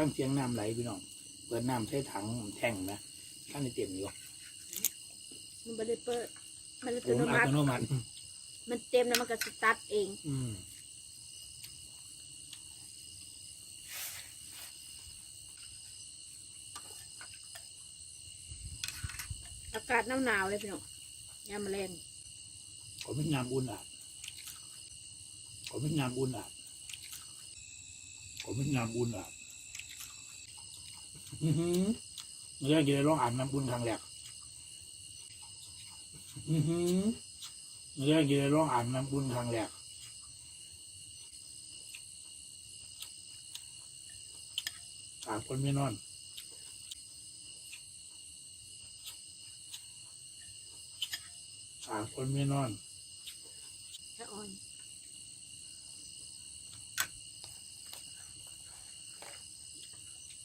ฟังเสียงน้ำไหลพี่น้องเปิดน้ำใช้ถังแท่งนะท่านในเต็มอยู่มันไม่ได้เปิด มันอัโอ้ตโนอัมัตติ โนมัติมันเต็มแล้วมันก็สตาร์ทเอง อืมอากาศหนาวๆเลยพี่น้องยามแมลงขอไม่งามอุ่นอะขอไม่งามอุ่นอะขอไม่งามอุ่นอะ อือหือเมื่อกี้ได้ลองอาบน้ำอุ่นครั้งแรกอือหือเมื่อกี้ได้ลองอาบน้ำอุ่นครั้งแรกสามคนไม่นอนสามคนไม่นอนถ้าอ่อน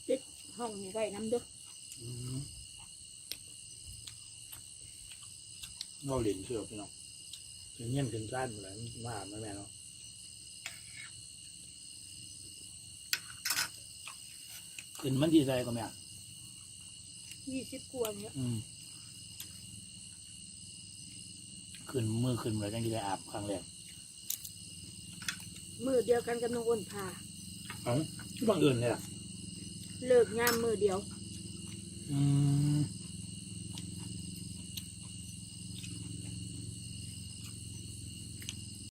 ปิด ห้องนี้ไว้น้ำเดึกอืมเราเหรียญเชื่อพี่น้องถึงเงี้ยนขึ้นซ่านหมดเลยมาอาบนะแม่เนาะขึ้นมันดีใจก็แม่ยี่สิบกว่าเนี่ยอืมขึ้นมือขึ้นมาจังที่ได้อาบครั้งแรกมือเดียวกันกับน้องอ้นพาเอ้าที่บังเอิญเลยล่ะ เลิกงามมือเดียว อืม